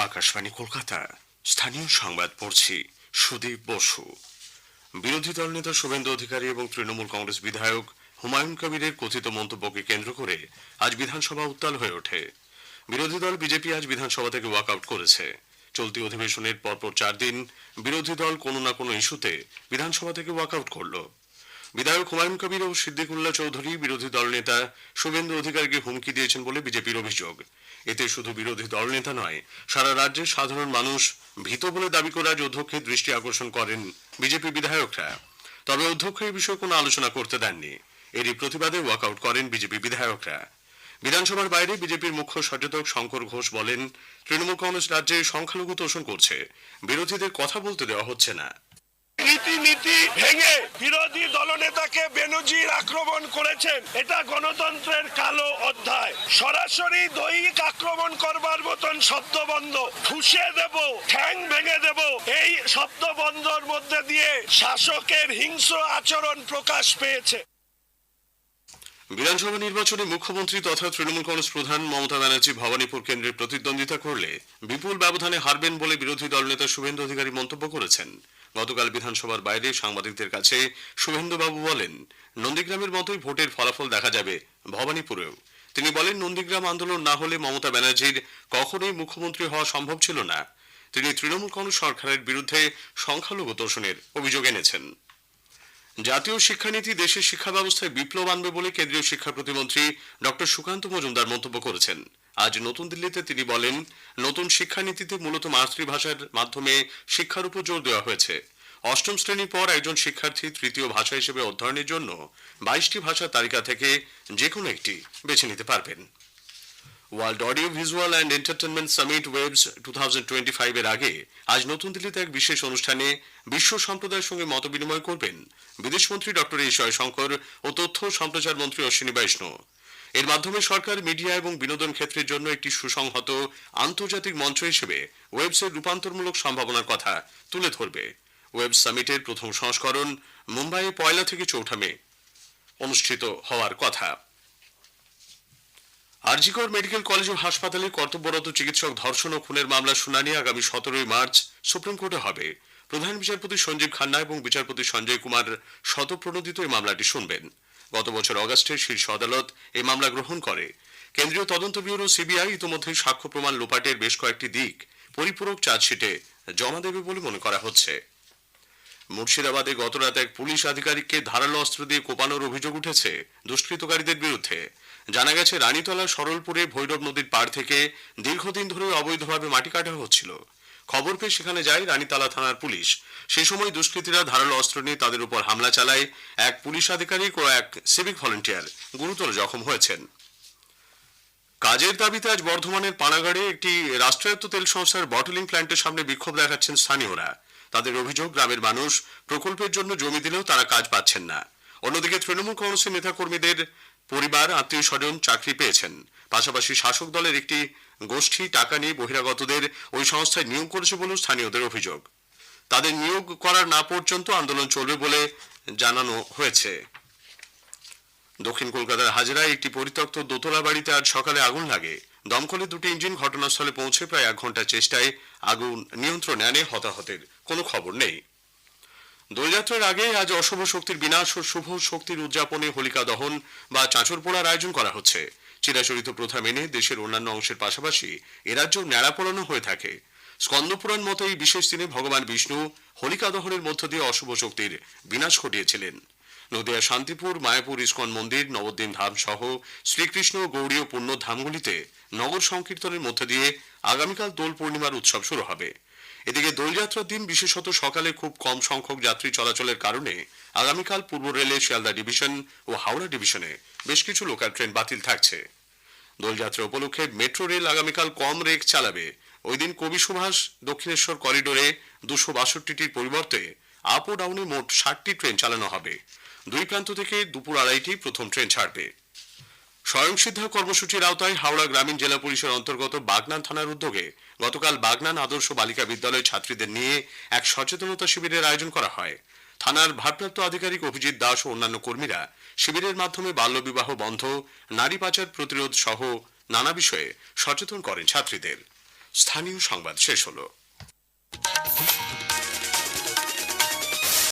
আকাশবাণী কলকাতা। স্থানীয় সংবাদ পড়ছি সুদীপ বসু। বিরোধী দল নেতা শুভেন্দু অধিকারী এবং তৃণমূল কংগ্রেস বিধায়ক হুমায়ুন কবিরের কথিত মন্তব্যকে কেন্দ্র করে আজ বিধানসভা উত্তাল হয়ে ওঠে। বিরোধী দল বিজেপি আজ বিধানসভা থেকে ওয়াকআউট করেছে। চলতি অধিবেশনের পরপর চার দিন বিরোধী দল কোনো না কোনো ইস্যুতে বিধানসভা থেকে ওয়াকআউট করল। বিধায়ক হুমায়ুন কবির ও সিদ্দিকুল্লাহ চৌধুরী বিরোধী দল নেতা শুভেন্দু অধিকারীকে হুমকি দিয়েছেন বলে বিজেপির অভিযোগ। এতে শুধু বিরোধী দল নেতা নয়, সারা রাজ্যের সাধারণ মানুষ ভীত বলে দাবি করে আজ অধ্যক্ষের দৃষ্টি আকর্ষণ করেন বিজেপি বিধায়করা। তবে অধ্যক্ষ এই বিষয়ে কোনো আলোচনা করতে দেননি। এরই প্রতিবাদে ওয়াকআউট করেন বিজেপি বিধায়করা। বিধানসভার বাইরে বিজেপির মুখ্য সচেতক শঙ্কর ঘোষ বলেন, তৃণমূল কংগ্রেস রাজ্যে সংখ্যালঘু তোষণ করছে, বিরোধীদের কথা বলতে দেওয়া হচ্ছে না। রীতিনীতি ভেঙে বিরোধী দলনেতাকে বেনজির আক্রমণ করেছেন। এটা গণতন্ত্রের কালো অধ্যায়। সরাসরি দৈহিক আক্রমণ করবার মতন শব্দবন্ধ ঠুসে দেব, ঠ্যাং ভেঙে দেব, এই শব্দবন্ধর মধ্যে দিয়ে শাসকের হিংস্র আচরণ প্রকাশ পেয়েছে। বিধানসভা নির্বাচনে মুখ্যমন্ত্রী তথা তৃণমূল কংগ্রেস প্রধান মমতা ব্যানার্জি ভবানীপুর কেন্দ্রে প্রতিদ্বন্দ্বিতা করলে বিপুল ব্যবধানে হারবেন বলে বিরোধী দলনেতা শুভেন্দু অধিকারী মন্তব্য করেছেন। গতকাল বিধানসভার বাইরে সাংবাদিকদের কাছে শুভেন্দুবাবু বলেন, নন্দীগ্রামের মতোই ভোটের ফলাফল দেখা যাবে ভবানীপুরেও। তিনি বলেন, নন্দীগ্রাম আন্দোলন না হলে মমতা ব্যানার্জির কখনোই মুখ্যমন্ত্রী হওয়া সম্ভব ছিল না। তিনি তৃণমূল কংগ্রেস সরকারের বিরুদ্ধে সংখ্যালঘু তোষণের অভিযোগ এনেছেন। জাতীয় শিক্ষানীতি দেশের শিক্ষা ব্যবস্থায় বিপ্লব আনবে বলে কেন্দ্রীয় শিক্ষা প্রতিমন্ত্রী ডক্টর সুকান্ত মজুমদার মন্তব্য করেছেন। আজ নতুন দিল্লিতে তিনি বলেন, নতুন শিক্ষানীতিতে মূলত মাতৃভাষার মাধ্যমে শিক্ষার উপর জোর দেওয়া হয়েছে। অষ্টম শ্রেণির পর একজন শিক্ষার্থী তৃতীয় ভাষা হিসেবে অধ্যয়নের জন্য বাইশটি ভাষার তালিকা থেকে যে কোনো একটি বেছে নিতে পারবেন। World audio visual and entertainment summit WAVES two এর আগে আজ নতুন দিল্লিতে এক বিশেষ অনুষ্ঠানে বিশ্ব সম্প্রদায়ের সঙ্গে মত বিনিময় করবেন বিদেশমন্ত্রী ডক্টর এস জয়শঙ্কর ও তথ্য সম্প্রচার মন্ত্রী অশ্বিনী বৈষ্ণব। এর মাধ্যমে সরকার, মিডিয়া এবং বিনোদন ক্ষেত্রের জন্য একটি সুসংহত, আন্তর্জাতিক মঞ্চ হিসেবে ওয়েবসের রূপান্তরমূলক সম্ভাবনার কথা তুলে ধরবে। ওয়েব সামিটের প্রথম সংস্করণ মুম্বাইয়ে পয়লা থেকে চৌঠা মে অনুষ্ঠিত হওয়ার কথা। আরজিকর মেডিকেল কলেজ ও হাসপাতালে কর্তব্যরত চিকিৎসক ধর্ষণ ও খুনের মামলার শুনানি আগামী সতেরোই মার্চ সুপ্রিম কোর্টে হবে। প্রধান বিচারপতি সঞ্জীব খান্না এবং বিচারপতি সঞ্জয় কুমার শতপ্রণোদিত এই মামলাটি শুনবেন। গত বছর অগস্টে শীর্ষ আদালত এই মামলা গ্রহণ করে। কেন্দ্রীয় তদন্ত ব্যুরো সিবিআই ইতিমধ্যে সাক্ষ্য প্রমাণ লোপাটের বেশ কয়েকটি দিক পরিপূরক চার্জশিটে জমা দেবে বলে মনে করা হচ্ছে। মুর্শিদাবাদে গতরাত এক পুলিশ আধিকারিককে ধারালো অস্ত্র দিয়ে কোপানোর অভিযোগ উঠেছে দুষ্কৃতকারীদের বিরুদ্ধে। জানা গেছে, রানীতলা সরলপুরে ভৈরব নদীর পাড় থেকে দীর্ঘদিন ধরে অবৈধভাবে মাটি কাটা হচ্ছিল। খবর পেয়ে সেখানে যায় রানীতলা থানার পুলিশ। সে সময় দুষ্কৃতীরা ধারালো অস্ত্র নিয়ে তাদের উপর হামলা চালায় এক পুলিশ আধিকারিক ও এক সিভিক ভলেন্টিয়ার। গুরুতর জখম হয়েছেন। কাজের দাবিতে আজ বর্ধমানের পানাগড়ে একটি রাষ্ট্রায়ত্ত তেল সংস্থার বটলিং প্ল্যান্টের সামনে বিক্ষোভ দেখাচ্ছেন স্থানীয়রা। তাদের অভিযোগ, গ্রামের মানুষ প্রকল্পের জন্য জমি দিলেও তারা কাজ পাচ্ছেন না। অন্যদিকে তৃণমূল কংগ্রেসের নেতাকর্মীদের পরিবার আত্মীয় স্বজন চাকরি পেয়েছেন। পাশাপাশি শাসক দলের একটি গোষ্ঠী টাকা নিয়ে বহিরাগতদের ওই সংস্থায় নিয়োগ করেছে বলেও স্থানীয়দের অভিযোগ। তাদের নিয়োগ করার না পর্যন্ত আন্দোলন চলবে বলে জানানো হয়েছে। দক্ষিণ কলকাতার হাজরায় একটি পরিত্যক্ত দোতলা বাড়িতে আজ সকালে আগুন লাগে। দমকলে দুটি ইঞ্জিন ঘটনাস্থলে পৌঁছে প্রায় এক ঘণ্টা চেষ্টায় আগুন নিয়ন্ত্রণে আনে হতাহতের কোনো খবর নেই। দোলযাত্রার আগে আজ অশুভ শক্তির বিনাশ ও শুভ শক্তির উদযাপনে হোলিকা দহন বা চাঁচর পোড়ার আয়োজন করা হচ্ছে। চিরাচরিত প্রথা মেনে দেশের অন্যান্য অংশের পাশাপাশি এ রাজ্যেও ন্যাড়া পোড়ানো হয়ে থাকে। স্কন্দপুরাণ মতো এই বিশেষ দিনে ভগবান বিষ্ণু হোলিকা দহনের মধ্য দিয়ে অশুভ শক্তির বিনাশ ঘটিয়েছিলেন। নদিয়া শান্তিপুর, মায়াপুর, ইস্কন মন্দির নবদ্বীন ধাম সহ শ্রীকৃষ্ণ গৌরীয় ধামগুলিতে নগর সংকীর্তনের মধ্য দিয়ে আগামীকাল দোল পূর্ণিমার উৎসব শুরু হবে। এদিকে দোলযাত্রার দিন বিশেষত সকালে খুব কম সংখ্যক যাত্রী চলাচলের কারণে আগামীকাল পূর্ব রেলে শিয়ালদা ডিভিশন ও হাওড়া ডিভিশনে বেশ কিছু লোকাল ট্রেন বাতিল থাকছে। দোলযাত্রা উপলক্ষে মেট্রো রেল আগামীকাল কম রেক চালাবে। ওই দিন কবি সুভাষ দক্ষিণেশ্বর করিডোরে দুশো বাষট্টিটির পরিবর্তে আপ ও ডাউনে মোট ষাটটি ট্রেন চালানো হবে। দুই প্রান্ত থেকে দুপুর আড়াইটি প্রথম ট্রেন ছাড়বে। স্বয়ংসিদ্ধা কর্মসূচির আওতায় হাওড়া গ্রামীণ জেলা পুলিশের অন্তর্গত বাগনান থানার উদ্যোগে গতকাল বাগনান আদর্শ বালিকা বিদ্যালয় ছাত্রীদের নিয়ে এক সচেতনতা শিবিরের আয়োজন করা হয়। থানার ভারপ্রাপ্ত আধিকারিক অভিজিৎ দাস ও অন্যান্য কর্মীরা শিবিরের মাধ্যমে বাল্যবিবাহ বন্ধ, নারী পাচার প্রতিরোধ সহ নানা বিষয়ে সচেতন করেন ছাত্রীদের। স্থানীয় সংবাদ শেষ হলো।